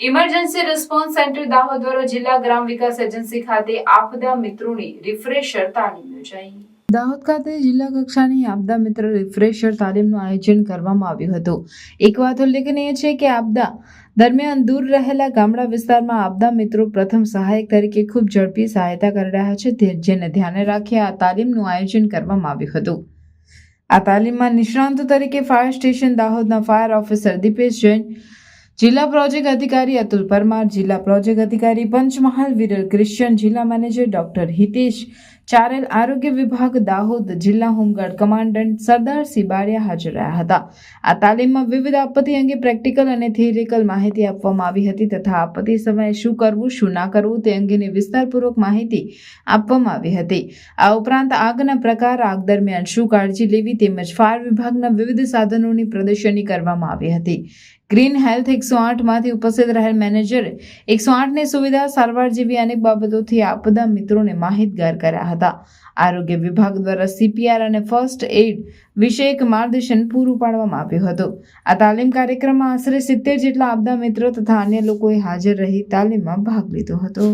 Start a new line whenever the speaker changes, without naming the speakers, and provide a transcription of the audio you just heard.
Emergency response centre Dahod દ્વારા જિલ્લા ગ્રામ વિકાસ agency ખાતે આપદા મિત્રોની રિફ્રેશર તાલીમ યોજાઈ. દાહોદ ખાતે જિલ્લા કક્ષાની આપદા મિત્ર રિફ્રેશર તાલીમનું આયોજન કરવામાં આવ્યું હતું. એક વાત ઉલ્લેખનીય છે કે આપદા દરમિયાન દૂર રહેલા ગામડા વિસ્તારમાં આપદા મિત્રો પ્રથમ સહાયક તરીકે ખૂબ ઝડપી સહાયતા કરી રહ્યા છે જેને ધ્યાને રાખી આ તાલીમનું આયોજન કરવામાં આવ્યું હતું. આ તાલીમમાં નિષ્ણાંતો તરીકે ફાયર સ્ટેશન દાહોદના ફાયર ઓફિસર દીપેશ જૈન જિલ્લા પ્રોજેક્ટ અધિકારી અતુલ પરમાર, જિલ્લા પ્રોજેક્ટ અધિકારી પંચમહાલ, વિરલ ક્રિશ્ચન, જિલ્લા મેનેજર ડોક્ટર હિતેશ ચારેલ આરોગ્ય વિભાગ દાહોદ જિલ્લા હોમગાર્ડ કમાન્ડન્ટ સરદાર સિબારિયા હાજર રહ્યા હતા. આ તાલીમમાં વિવિધ આપત્તિ અંગે પ્રેક્ટિકલ અને થિયરિકલ માહિતી આપવામાં આવી હતી તથા આપત્તિ સમયે શું કરવું, શું ના કરવું તે અંગેની વિસ્તારપૂર્વક માહિતી આપવામાં આવી હતી. આ ઉપરાંત આગના પ્રકાર, આગ દરમિયાન શું કાળજી લેવી તેમજ ફાયર વિભાગના વિવિધ સાધનોની પ્રદર્શની કરવામાં આવી હતી. ગ્રીન હેલ્થ એકસો આઠમાંથી ઉપસ્થિત રહેલ મેનેજરે એકસો આઠની સુવિધા સારવાર જેવી અનેક બાબતોથી આપદા મિત્રોને માહિતગાર કર્યા હતા. આરોગ્ય વિભાગ દ્વારા સીપીઆર અને ફર્સ્ટ એડ વિશે એક માર્ગદર્શન પૂરું પાડવામાં આવ્યું હતું. આ તાલીમ કાર્યક્રમમાં આશરે સિત્તેર જેટલા આપદા મિત્રો તથા અન્ય લોકોએ હાજર રહી તાલીમમાં ભાગ લીધો હતો.